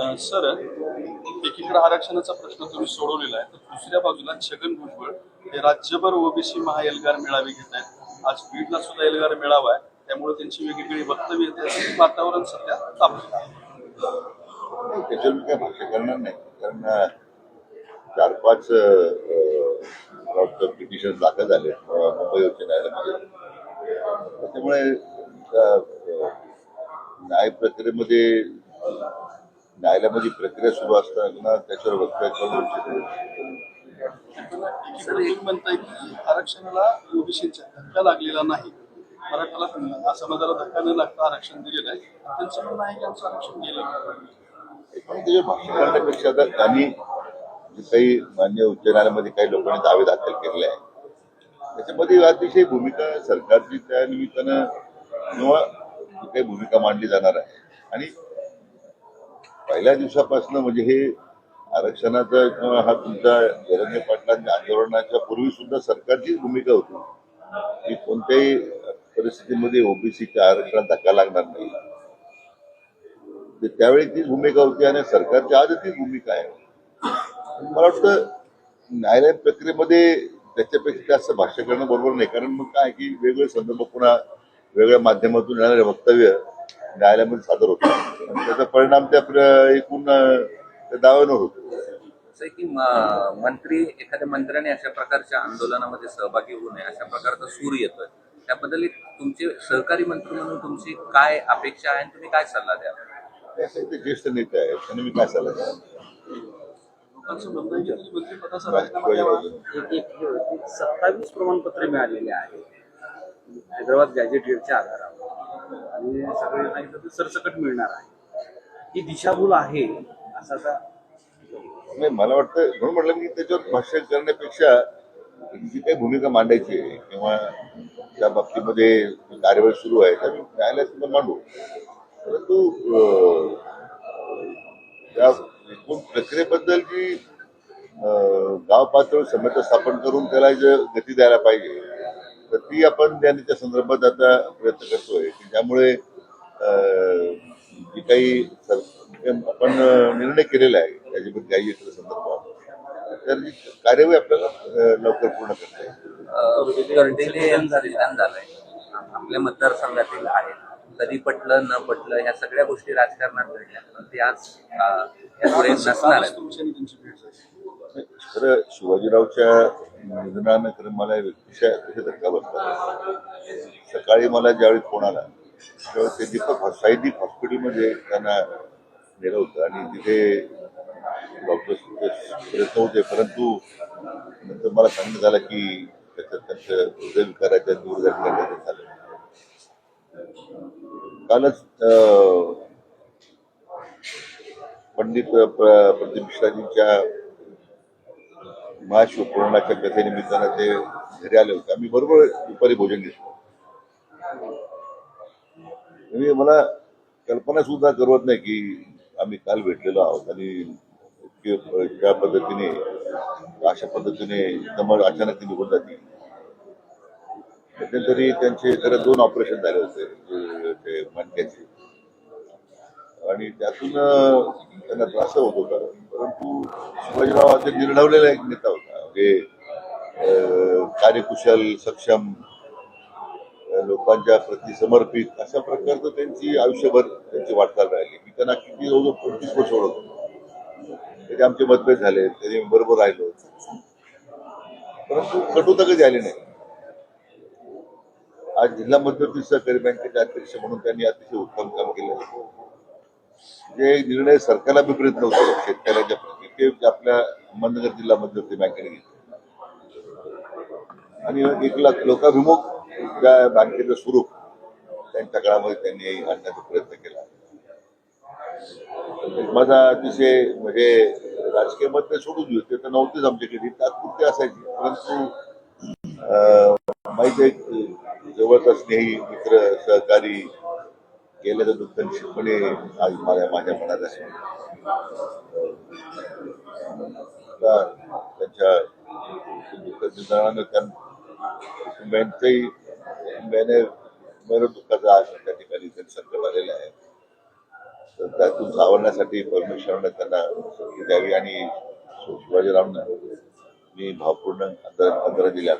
Sir एकीकडे आरक्षणाचा प्रश्न तुम्ही सोडवलेला आहे तर दुसऱ्या बाजूला छगन भुजबळ हे राज्यभर ओबीसी महाएल्गार मेळावे घेत आहेत. आज बीडला सुद्धा एल्गार मेळावा आहे. त्यामुळे त्यांची वेगवेगळी वक्तव्य येते. वातावरण सध्या तापलेलं आहे. त्याच्यावर मी काय भाष्य करणार नाही. कारण चार पाच पिटिशन दाखल झाले मुंबई उच्च न्यायालयामध्ये. त्यामुळे न्याय प्रक्रियेमध्ये न्यायालयामध्ये प्रक्रिया सुरू असताना त्याच्यावर वक्तव्य तुम्ही म्हणताय की आरक्षणाला ओबीसीचा धक्का लागलेला नाही. मराठाला समाजाला धक्का न लागता आरक्षण दिलेलं आहे. त्यांचं म्हणणं आहे की आमचं आरक्षण गेलं भाष्य करण्यापेक्षा आता त्यांनी जे काही मान्य उच्च न्यायालयामध्ये काही लोकांनी दावे दाखल केलेले आहे त्याच्यामध्ये अतिशय भूमिका सरकारची त्या निमित्तानं किंवा काही भूमिका मांडली जाणार आहे. आणि पहिल्या दिवसापासून म्हणजे हे आरक्षणाचा किंवा हा तुमच्या धरण्य पाटलांच्या आंदोलनाच्या पूर्वी सुद्धा सरकारचीच भूमिका होती. की कोणत्याही परिस्थितीमध्ये ओबीसीच्या आरक्षणात धक्का लागणार नाही. म्हणजे त्यावेळी तीच भूमिका होती आणि सरकारची आज तीच भूमिका आहे. मला वाटतं न्यायालयीन प्रक्रियेमध्ये त्याच्यापेक्षा जास्त भाष्य करणं बरोबर नाही. कारण मग काय की वेगवेगळे संदर्भ पुन्हा वेगळ्या माध्यमातून येणारे वक्तव्य न्यायालयामध्ये सादर आणि त्याचा परिणाम त्या एकूण दाव्यांवर होतो. असं आहे की मंत्री एखाद्या मंत्र्याने अशा प्रकारच्या आंदोलनामध्ये सहभागी होऊ नये अशा प्रकारचा सूर येतोय. त्याबद्दल एक तुमचे सहकारी मंत्री म्हणून तुमची काय अपेक्षा आहे आणि तुम्ही काय सल्ला द्या ज्येष्ठ नेते आहेत त्यांनी मी काय सल्ला आहे एक सत्तावीस प्रमाणपत्रे मिळालेली आहेत. हैदराबाद गॅजेटियरच्या आधारावर. आणि सगळे इथं तर सरसकट मिळणार आहे. ही दिशाभूल आहे असा आता नाही मला वाटतं म्हणून म्हटलं की त्याच्यावर भाष्य करण्यापेक्षा जी काही भूमिका मांडायची आहे किंवा त्या बाबतीमध्ये कार्यवाही सुरू आहे त्या न्यायालयात मांडू. परंतु त्या एकूण प्रक्रियेबद्दल जी गाव पातळी समिती स्थापन करून त्याला जे गती द्यायला पाहिजे तर ती आपण त्या संदर्भात आता प्रयत्न करतोय. अं, जी काही आपण निर्णय केलेला आहे त्याच्याबद्दल काही इतर संदर्भात तर कार्यवाही आपल्याला लवकर पूर्ण करता येईल. आपल्या मतदारसंघातील आहे कधी पटलं न पटलं ह्या सगळ्या गोष्टी राजकारणात घडल्या. पण ते आज यापुढे नसणार खरं शिवाजीरावच्या निधनानं खरं मला व्यक्तिशा धक्का बसला. सकाळी मला ज्यावेळी फोन आला तेव्हा ते दीपक हॉस- साई हॉस्पिटलमध्ये त्यांना नेलं होतं आणि तिथे डॉक्टर प्रयत्न होते परंतु नंतर मला सांगण्यात आलं की त्याच्यात त्यांचं हृदयविकाराच्या दूरगाठी झालं कालच पंडित प्रदीप मिश्राजींच्या महाशिव कथेनिमित्तानं ते घरी आले होते. आम्ही बरोबर दुपारी भोजन घेतलं. म्हणजे मला कल्पना सुद्धा करवत नाही की आम्ही काल भेटलेलो आहोत. आणि ज्या पद्धतीने अशा पद्धतीने दमड अचानक ती निघून जाते. मध्यंतरी त्यांचे खरं दोन ऑपरेशन झाले होते ते मणक्याचे. आणि त्यातून त्यांना त्रास होत होता. परंतु शिवाजीराव हा ते निर्णवलेला एक नेता होता. म्हणजे अं, कार्यकुशल सक्षम लोकांच्या प्रती समर्पित अशा प्रकारचं त्यांची आयुष्यभर त्यांची वाटचाल राहिली. मी त्यांना किती जवळजवळ पंचवीस वर्ष ओळखतो. त्याचे आमचे मतभेद झाले तरी बरोबर राहिलो. परंतु कटुता कधी आली नाही? आज जिल्हा मध्यवर्ती सहकारी बँकेचे अध्यक्ष म्हणून त्यांनी अतिशय उत्तम काम केलं. जे निर्णय सरकारला विपरीत नव्हते शेतकऱ्यांच्या प्रती ते आपल्या अहमदनगर जिल्हा मध्यवर्ती बँकेने घेतले. आणि एक लाख लोकाभिमुख त्या बँकेचं स्वरूप त्यांच्या काळामध्ये त्यांनी आणण्याचा प्रयत्न केला. माझा अतिशय म्हणजे राजकीय मत सोडून देऊ ते तर नव्हतेच आमच्याकडे. तात्पुरते असायची. परंतु अं, माहिती आहे जवळचा स्नेही मित्र सहकारी गेल्याचं दुःख निश्चितपणे आज माझ्या माझ्या मनात असेल त्यांच्या दुःख निधनानं त्या कुटुंबियांचंही कुटुंबियाने बरं दुःखाचा आज त्या ठिकाणी त्यांनी संकट आलेलं आहे तर त्यातून सावरण्यासाठी परमेश्वरानं त्यांना द्यावी आणि शिवाजीरावनं मी भावपूर्ण आदर आदर दिल्या